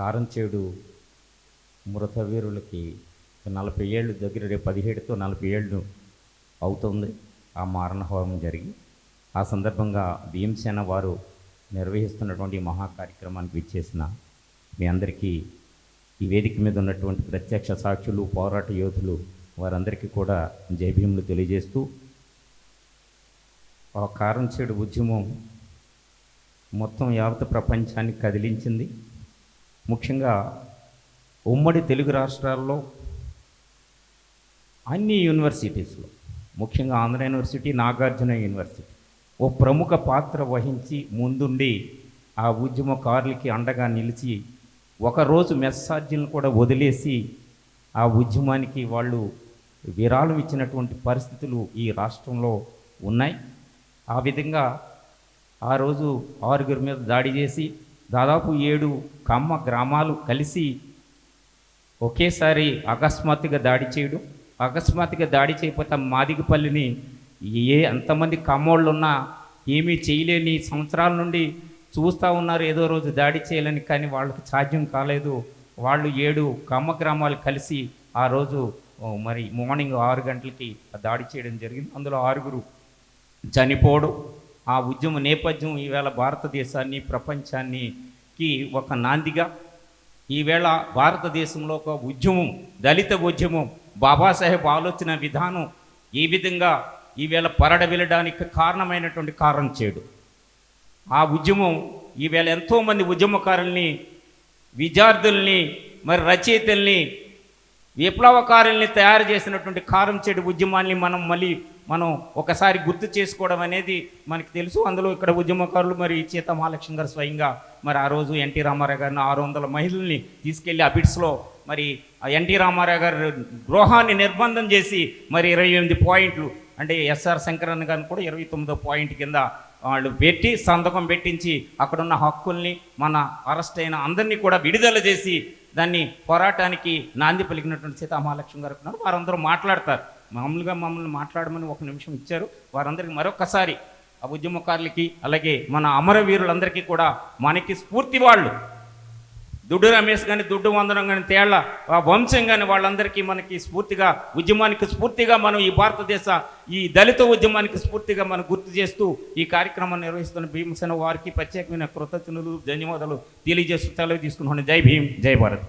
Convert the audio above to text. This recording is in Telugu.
కారంచేడు మృతవీరులకి నలభై ఏళ్ళు దగ్గర రేపు పదిహేడుతో నలభై ఏళ్ళు అవుతుంది ఆ మారణహోమం జరిగి. ఆ సందర్భంగా భీమసేన వారు నిర్వహిస్తున్నటువంటి మహా కార్యక్రమానికి విచ్చేసిన మీ అందరికీ ఈ వేదిక మీద ఉన్నటువంటి ప్రత్యక్ష సాక్షులు పోరాట యోధులు వారందరికీ కూడా జయభీములు తెలియజేస్తూ ఆ కారంచేడు ఉద్యమం మొత్తం యావత్ ప్రపంచాన్ని కదిలించింది. ముఖ్యంగా ఉమ్మడి తెలుగు రాష్ట్రాల్లో అన్ని యూనివర్సిటీస్లో ముఖ్యంగా ఆంధ్ర యూనివర్సిటీ నాగార్జున యూనివర్సిటీ ఓ ప్రముఖ పాత్ర వహించి ముందుండి ఆ ఉద్యమకారులకి అండగా నిలిచి ఒకరోజు మెస్సార్జీలను కూడా వదిలేసి ఆ ఉద్యమానికి వాళ్ళు విరాళం ఇచ్చినటువంటి పరిస్థితులు ఈ రాష్ట్రంలో ఉన్నాయి. ఆ విధంగా ఆ రోజు ఆరుగురి మీద దాడి చేసి దాదాపు ఏడు కమ్మ గ్రామాలు కలిసి ఒకేసారి అకస్మాత్తుగా దాడి చేయడం. అకస్మాత్తుగా దాడి చేయకపోతే మాదిగపల్లిని ఏ ఎంతమంది కమ్మోళ్ళు ఉన్నా ఏమీ చేయలేని సంవత్సరాల నుండి చూస్తూ ఉన్నారు ఏదో రోజు దాడి చేయాలని కానీ వాళ్ళకి సాధ్యం కాలేదు. వాళ్ళు ఏడు కమ్మ గ్రామాలు కలిసి ఆ రోజు మరి మార్నింగ్ ఆరు గంటలకి దాడి చేయడం జరిగింది. అందులో ఆరుగురు చనిపోవడం ఆ ఉద్యమ నేపథ్యం ఈవేళ భారతదేశాన్ని ప్రపంచానికి ఒక నాందిగా. ఈవేళ భారతదేశంలో ఒక ఉద్యమం దళిత ఉద్యమం బాబాసాహెబ్ ఆలోచన విధానం ఈ విధంగా ఈవేళ పరడ వెళ్ళడానికి కారణమైనటువంటి కారణం చేయడు ఆ ఉద్యమం ఈవేళ ఎంతోమంది ఉద్యమకారుల్ని విద్యార్థుల్ని మరి రచయితల్ని విప్లవకారుల్ని తయారు చేసినటువంటి కారం చెడు ఉద్యమాన్ని మనం మళ్ళీ మనం ఒకసారి గుర్తు చేసుకోవడం అనేది మనకి తెలుసు. అందులో ఇక్కడ ఉద్యమకారులు మరి చేత మహాలక్ష్మి గారు స్వయంగా మరి ఆ రోజు ఎన్టీ రామారావు గారిని ఆరు వందల మహిళల్ని తీసుకెళ్ళి అబిడ్స్లో మరి ఆ ఎన్టీ రామారావు గారు గృహాన్ని నిర్బంధం చేసి మరి ఇరవై ఎనిమిది పాయింట్లు అంటే ఎస్ఆర్ శంకరన్ గారిని కూడా ఇరవై తొమ్మిదో పాయింట్ కింద వాళ్ళు పెట్టి సంతకం పెట్టించి అక్కడున్న హక్కుల్ని మన అరెస్ట్ అయిన అందరినీ కూడా విడుదల చేసి దాన్ని పోరాటానికి నాంది పలికినటువంటి సీతామహాలక్ష్మి గారు ఉన్నారు. వారందరూ మాట్లాడతారు. మామూలుగా మమ్మల్ని మాట్లాడమని ఒక నిమిషం ఇచ్చారు. వారందరికీ మరొకసారి ఆ ఉద్యమకారులకి అలాగే మన అమరవీరులందరికీ కూడా మనకి స్ఫూర్తి వాళ్ళు. దుడ్డు రమేష్ కానీ దుడ్డు వందనం కానీ తేళ్ళ ఆ వంశం కానీ వాళ్ళందరికీ మనకి స్ఫూర్తిగా ఉద్యమానికి స్ఫూర్తిగా మనం ఈ భారతదేశ ఈ దళిత ఉద్యమానికి స్ఫూర్తిగా మనం గుర్తు చేస్తూ ఈ కార్యక్రమాన్ని నిర్వహిస్తున్న భీమసేన వారికి ప్రత్యేకమైన కృతజ్ఞతలు ధన్యవాదాలు తెలియజేస్తూ సెలవు తీసుకున్నాను జై భీమ్ జై భారత్.